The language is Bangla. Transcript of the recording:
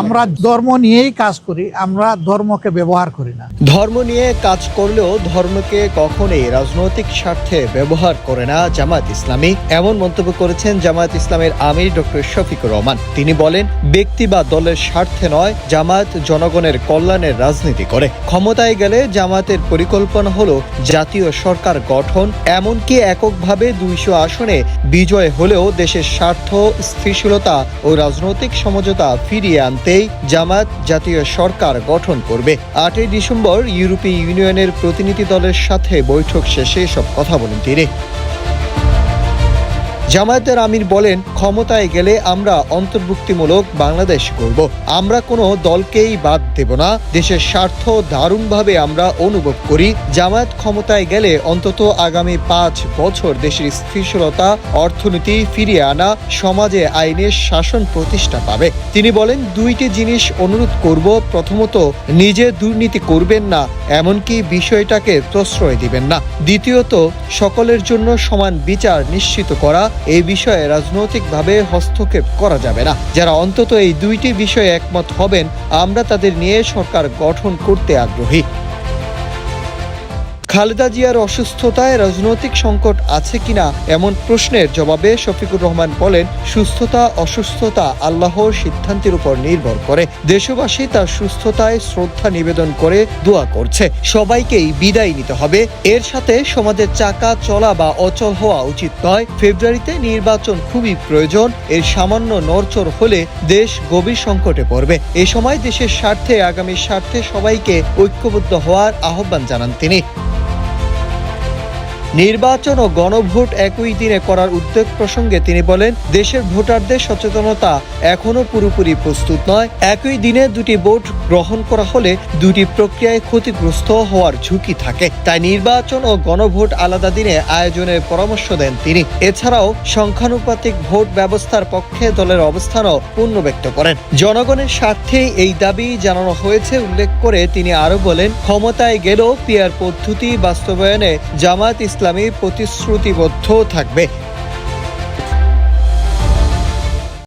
আমরা ধর্ম নিয়েই কাজ করি আমরা ধর্মকে ব্যবহার করি না। ধর্ম নিয়ে কাজ করলেও ধর্মকে কখনোই রাজনৈতিক স্বার্থে ব্যবহার করে না জামায়াত ইসলামী। এমন মন্তব্য করেছেন জামায়াত ইসলামের আমির ডক্টর শফিকুর রহমান। তিনি বলেন ব্যক্তি বা দলের স্বার্থে নয় জামায়াত জনগণের কল্যাণের রাজনীতি করে। ক্ষমতায় গেলে জামায়াতের পরিকল্পনা হলো জাতীয় সরকার গঠন এমনকি এককভাবে দুইশো আসনে বিজয় হলেও দেশের স্বার্থ স্থিতিশীলতা ও রাজনৈতিক সমঝোতা ফিরিয়ে আনতেই জামাত জাতীয় সরকার গঠন করবে। আটই ডিসেম্বর ইউরোপীয় ইউনিয়নের প্রতিনিধি দলের সাথে বৈঠক শেষে সব কথা বলেন তিনি। জামায়াতের আমির বলেন, ক্ষমতায় গেলে আমরা অন্তর্ভুক্তিমূলক বাংলাদেশ করব। আমরা কোনো দলকেই বাদ দেব না। দেশের স্বার্থ দারুণভাবে আমরা অনুভব করি। জামায়াত ক্ষমতায় গেলে অন্তত আগামী পাঁচ বছর দেশের স্থিতিশীলতা অর্থনীতি ফিরিয়ে আনা, সমাজে আইনের শাসন প্রতিষ্ঠা পাবে। তিনি বলেন, দুইটি জিনিস অনুরোধ করব। প্রথমত, নিজে দুর্নীতি করবেন না, এমনকি বিষয়টাকে প্রশ্রয় দিবেন না। দ্বিতীয়ত, সকলের জন্য সমান বিচার নিশ্চিত করা। এই বিষয়ে রাজনৈতিকভাবে হস্তক্ষেপ করা যাবে না। যারা অন্তত এই দুইটি বিষয়ে একমত হবেন, আমরা তাদের নিয়ে সরকার গঠন করতে আগ্রহী। খালেদা জিয়ার অসুস্থতায় রাজনৈতিক সংকট আছে কিনা এমন প্রশ্নের জবাবে শফিকুর রহমান বলেন, সুস্থতা, অসুস্থতা আল্লাহর সিদ্ধান্তের উপর নির্ভর করে। দেশবাসী তার সুস্থতায় শ্রদ্ধা নিবেদন করে দোয়া করছে। সবাইকেই বিদায় নিতে হবে। এর সাথে সমাজের চাকা চলা বা অচল হওয়া উচিত নয়। ফেব্রুয়ারিতে নির্বাচন খুবই প্রয়োজন। এর সামান্য নড়চড় হলে দেশ গভীর সংকটে পড়বে। এ সময় দেশের স্বার্থে আগামী স্বার্থে সবাইকে ঐক্যবদ্ধ হওয়ার আহ্বান জানান তিনি। নির্বাচন ও গণভোট একই দিনে করার উদ্যোগ প্রসঙ্গে তিনি বলেন, দেশের ভোটারদের সচেতনতা এখনও পুরোপুরি প্রস্তুত নয়। একই দিনে দুটি ভোট গ্রহণ করা হলে দুটি প্রক্রিয়ায় ক্ষতিগ্রস্ত হওয়ার ঝুঁকি থাকে। তাই নির্বাচন ও গণভোট আলাদা দিনে আয়োজনের পরামর্শ দেন তিনি। এছাড়াও সংখ্যানুপাতিক ভোট ব্যবস্থার পক্ষে দলের অবস্থানও পূর্ণ ব্যক্ত করেন। জনগণের স্বার্থে এই দাবি জানানো হয়েছে উল্লেখ করে তিনি আরও বলেন, ক্ষমতায় গেলেও পিয়ার পদ্ধতি বাস্তবায়নে জামায়াত ইসলামী প্রতিশ্রুতিবদ্ধ থাকবে।